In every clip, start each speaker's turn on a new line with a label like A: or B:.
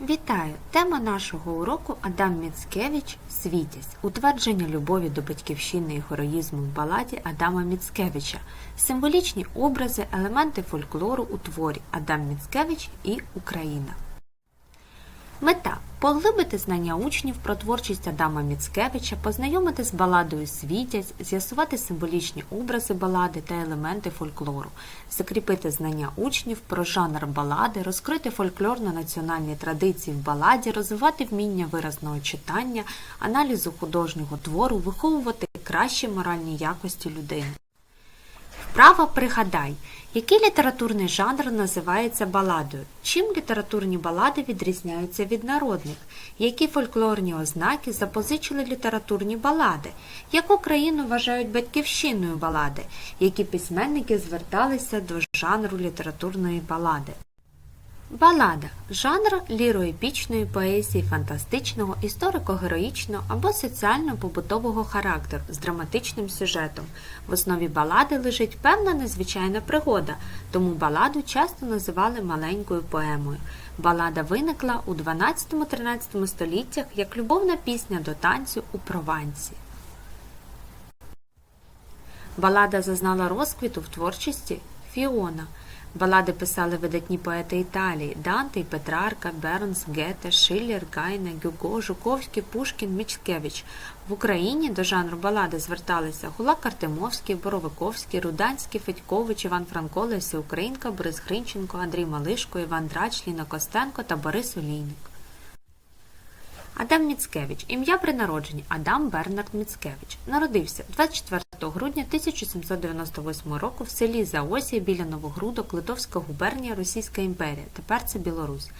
A: Вітаю! Тема нашого уроку Адам Міцкевич Світязь. Утвердження любові до батьківщини і героїзму в баладі Адама Міцкевича. Символічні образи, елементи фольклору у творі Адам Міцкевич і Україна. Мета поглибити знання учнів про творчість Адама Міцкевича, познайомити з баладою Світязь, з'ясувати символічні образи балади та елементи фольклору, закріпити знання учнів про жанр балади, розкрити фольклорно-національні традиції в баладі, розвивати вміння виразного читання, аналізу художнього твору, виховувати кращі моральні якості людини. Вправа пригадай, який літературний жанр називається баладою? Чим літературні балади відрізняються від народних? Які фольклорні ознаки запозичили літературні балади? Яку країну вважають батьківщиною балади? Які письменники зверталися до жанру літературної балади? Балада жанр ліроепічної поезії фантастичного, історико-героїчного або соціально-побутового характеру з драматичним сюжетом. В основі балади лежить певна незвичайна пригода, тому баладу часто називали маленькою поемою. Балада виникла у 12-13 століттях як любовна пісня до танцю у Провансі. Балада зазнала розквіту в творчості Фіона. Балади писали видатні поети Італії Данте Петрарка, Бернс, Гете, Шиллер, Гайне, Гюго, Жуковський, Пушкін, Мічкевич. В Україні до жанру балади зверталися Гулак Артемовський, Боровиковський, Руданський, Федькович, Іван Франко, Леся Українка, Борис Гринченко, Андрій Малишко, Іван Драч, Ліна Костенко та Борис Олійник. Адам Міцкевич. Ім'я при народженні Адам Бернард Міцкевич. Народився 24 грудня 1798 року в селі Заосія біля Новогрудок, Литовська губернія, Російська імперія. Тепер це Білорусь.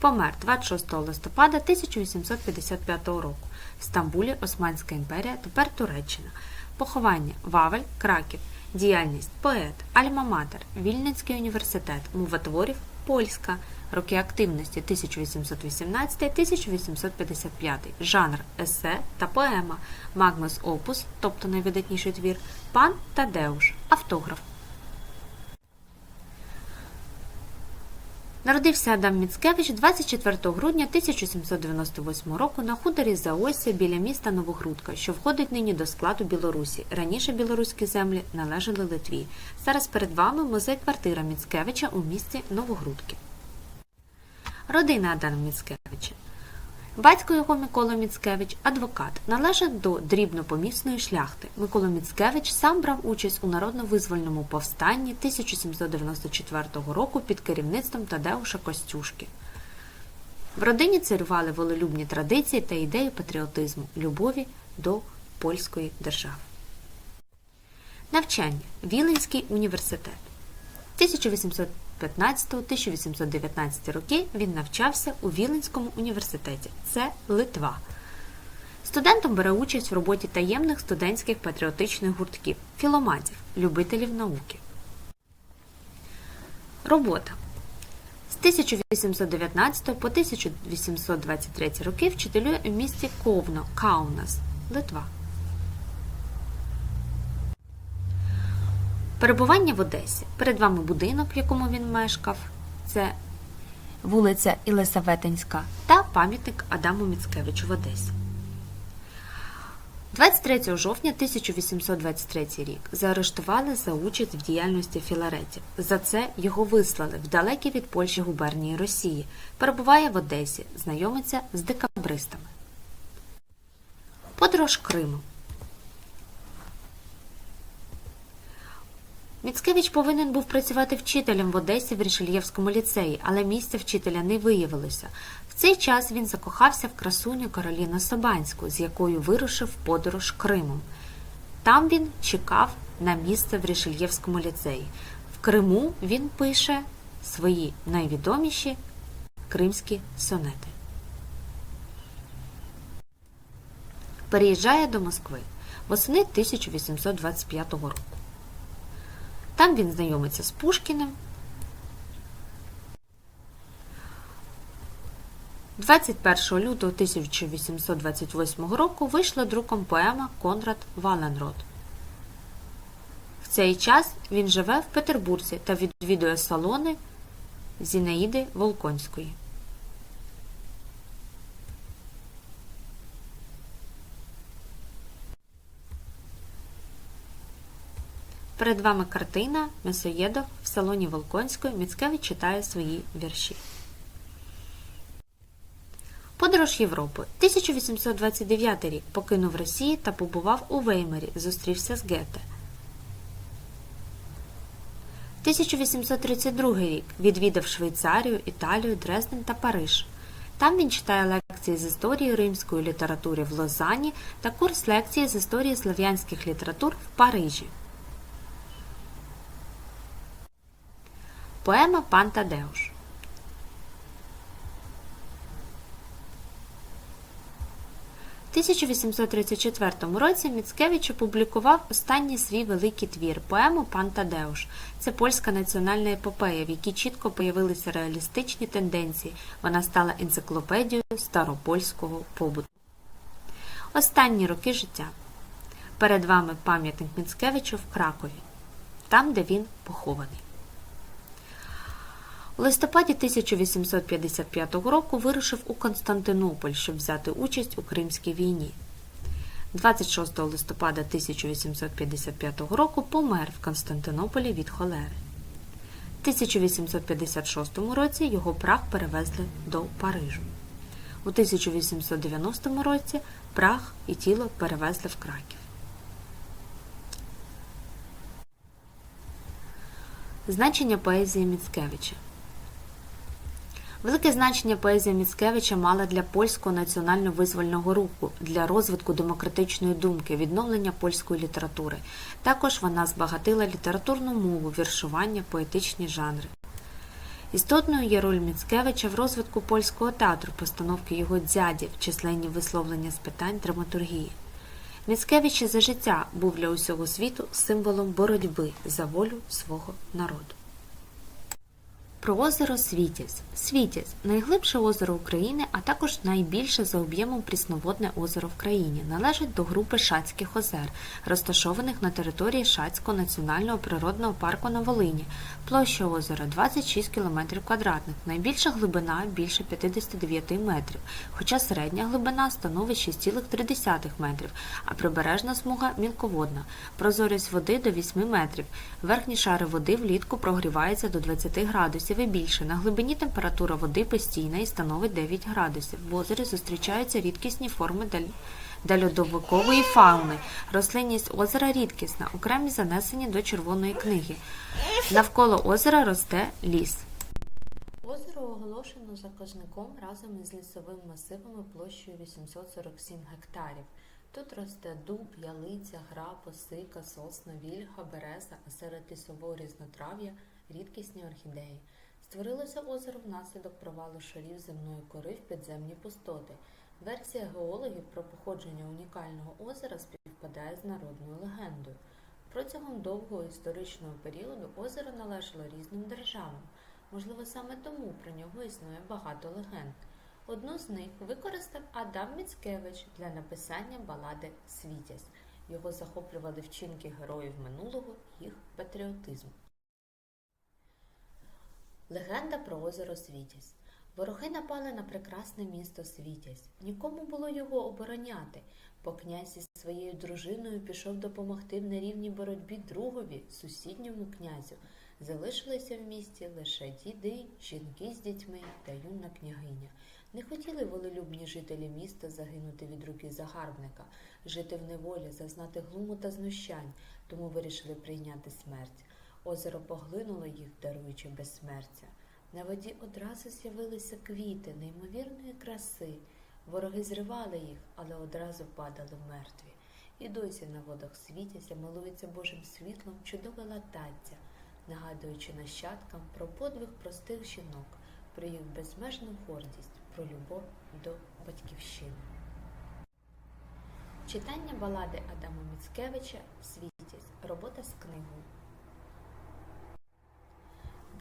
A: Помер 26 листопада 1855 року в Стамбулі, Османська імперія, тепер Туреччина. Поховання Вавель, Краків. Діяльність поет, Альма-Матер, Вільницький університет, мова творів Польська. Роки активності 1818-1855, жанр есе та поема, Магнус Опус, тобто найвидатніший твір, Пан Тадеуш, автограф. Народився Адам Міцкевич 24 грудня 1798 року на хуторі Заосія біля міста Новогрудка, що входить нині до складу Білорусі. Раніше білоруські землі належали Литві. Зараз перед вами музей-квартира Міцкевича у місті Новогрудки. Родина Адама Міцкевича. Батько його Микола Міцкевич, адвокат, належить до дрібнопомісної шляхти. Микола Міцкевич сам брав участь у народно-визвольному повстанні 1794 року під керівництвом Тадеуша Костюшки. В родині царювали волелюбні традиції та ідеї патріотизму, любові до польської держави. Навчання. Віленський університет. 1815-1819 роки він навчався у Віленському університеті. Це Литва. Студентом бере участь в роботі таємних студентських патріотичних гуртків, філоматів, любителів науки. Робота. З 1819 по 1823 роки вчителює у місті Ковно, Каунас, Литва. Перебування в Одесі. Перед вами будинок, в якому він мешкав. Це вулиця Єлисаветинська та пам'ятник Адаму Міцкевичу в Одесі. 23 жовтня 1823 рік заарештували за участь в діяльності філаретів. За це його вислали в далекі від Польщі губернії Росії. Перебуває в Одесі, знайомиться з декабристами. Подорож Криму. Міцкевич повинен був працювати вчителем в Одесі в Рішельєвському ліцеї, але місця вчителя не виявилося. В цей час він закохався в красуню Кароліну Собанську, з якою вирушив подорож Кримом. Там він чекав на місце в Рішельєвському ліцеї. В Криму він пише свої найвідоміші кримські сонети. Переїжджає до Москви восени 1825 року. Там він знайомиться з Пушкіним. 21 лютого 1828 року вийшла друком поема Конрад Валенрод. В цей час він живе в Петербурзі та відвідує салони Зінаїди Волконської. Перед вами картина Месоєдов в салоні Волконської. Міцкевич читає свої вірші. Подорож Європи. 1829 рік покинув Росію та побував у Веймарі, зустрівся з Гете. 1832 рік відвідав Швейцарію, Італію, Дрезден та Париж. Там він читає лекції з історії римської літератури в Лозанні та курс лекції з історії слов'янських літератур в Парижі. Поема Пан Тадеуш. У 1834 році Міцкевич опублікував останній свій великий твір поему Пан Тадеуш. Це польська національна епопея, в якій чітко появилися реалістичні тенденції. Вона стала енциклопедією старопольського побуту. Останні роки життя. Перед вами пам'ятник Міцкевичу в Кракові, там, де він похований. У листопаді 1855 року вирушив у Константинополь, щоб взяти участь у Кримській війні. 26 листопада 1855 року помер в Константинополі від холери. У 1856 році його прах перевезли до Парижу. У 1890 році прах і тіло перевезли в Краків. Значення поезії Міцкевича Велике значення поезія Міцкевича мала для польського національно-визвольного руху, для розвитку демократичної думки, відновлення польської літератури. Також вона збагатила літературну мову, віршування, поетичні жанри. Істотною є роль Міцкевича в розвитку польського театру, постановки його дядів, численні висловлення з питань драматургії. Міцкевич за життя був для усього світу символом боротьби за волю свого народу. Про озеро Світязь. Світязь найглибше озеро України, а також найбільше за об'ємом прісноводне озеро в країні. Належить до групи Шацьких озер, розташованих на території Шацького національного природного парку на Волині. Площа озера 26 км квадратних. Найбільша глибина більше 59 метрів, хоча середня глибина становить 6,3 метрів, а прибережна смуга мілководна. Прозорість води до 8 метрів. Верхні шари води влітку прогріваються до 20 градусів і більше. На глибині температура води постійна і становить 9 градусів. В озері зустрічаються рідкісні форми даль... дальодовикової фауни. Рослинність озера рідкісна, окремі занесені до Червоної книги. Навколо озера росте ліс. Озеро оголошено заказником разом із лісовими масивами площею 847 гектарів. Тут росте дуб, ялиця, граб, осика, сосна, вільга, береза, а серед лісового різнотрав'я рідкісні орхідеї. Створилося озеро внаслідок провалу шарів земної кори в підземні пустоти. Версія геологів про походження унікального озера співпадає з народною легендою. Протягом довгого історичного періоду озеро належало різним державам. Можливо, саме тому про нього існує багато легенд. Одну з них використав Адам Міцкевич для написання балади Світязь. Його захоплювали вчинки героїв минулого, їх патріотизм. Легенда про озеро Світязь. Вороги напали на прекрасне місто Світязь. Нікому було його обороняти, бо князь із своєю дружиною пішов допомогти в нерівній боротьбі другові, сусідньому князю. Залишилися в місті лише діди, жінки з дітьми та юна княгиня. Не хотіли волелюбні жителі міста загинути від руки загарбника, жити в неволі, зазнати глуму та знущань, тому вирішили прийняти смерть. Озеро поглинуло їх, даруючи безсмертя. На воді одразу з'явилися квіти неймовірної краси. Вороги зривали їх, але одразу падали мертві. І досі на водах світяться, милується Божим світлом чудове латаття, нагадуючи нащадкам про подвиг простих жінок, про їх безмежну гордість, про любов до батьківщини. Читання балади Адама Міцкевича Світязь. Робота з книгою.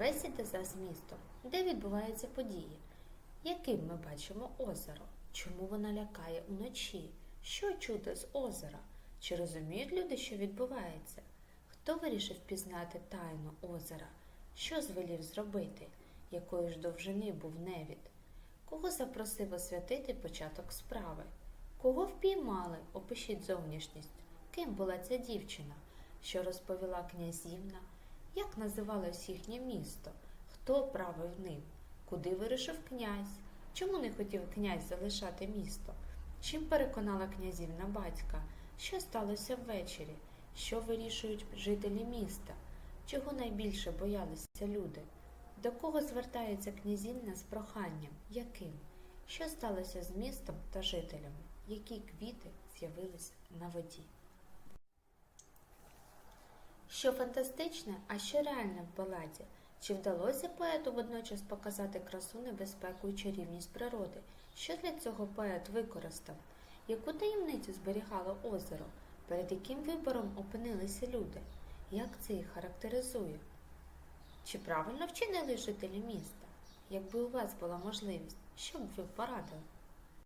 A: Бесіда за змістом. Де відбуваються події? Яким ми бачимо озеро? Чому вона лякає уночі? Що чути з озера? Чи розуміють люди, що відбувається? Хто вирішив пізнати тайну озера? Що звелів зробити? Якої ж довжини був невід? Кого запросив освятити початок справи? Кого впіймали? Опишіть зовнішність. Ким була ця дівчина? що розповіла князівна, як називалось їхнє місто, хто правив ним, куди вирушив князь, чому не хотів князь залишати місто, чим переконала князівна батька, що сталося ввечері, що вирішують жителі міста, чого найбільше боялися люди, до кого звертається князівна з проханням, яким, що сталося з містом та жителями, які квіти з'явилися на воді. Що фантастичне, а що реальне в баладі? Чи вдалося поету водночас показати красу, небезпеку і чарівність природи? Що для цього поет використав? Яку таємницю зберігало озеро? Перед яким вибором опинилися люди? Як це їх характеризує? Чи правильно вчинили жителі міста? Якби у вас була можливість, що б ви порадили?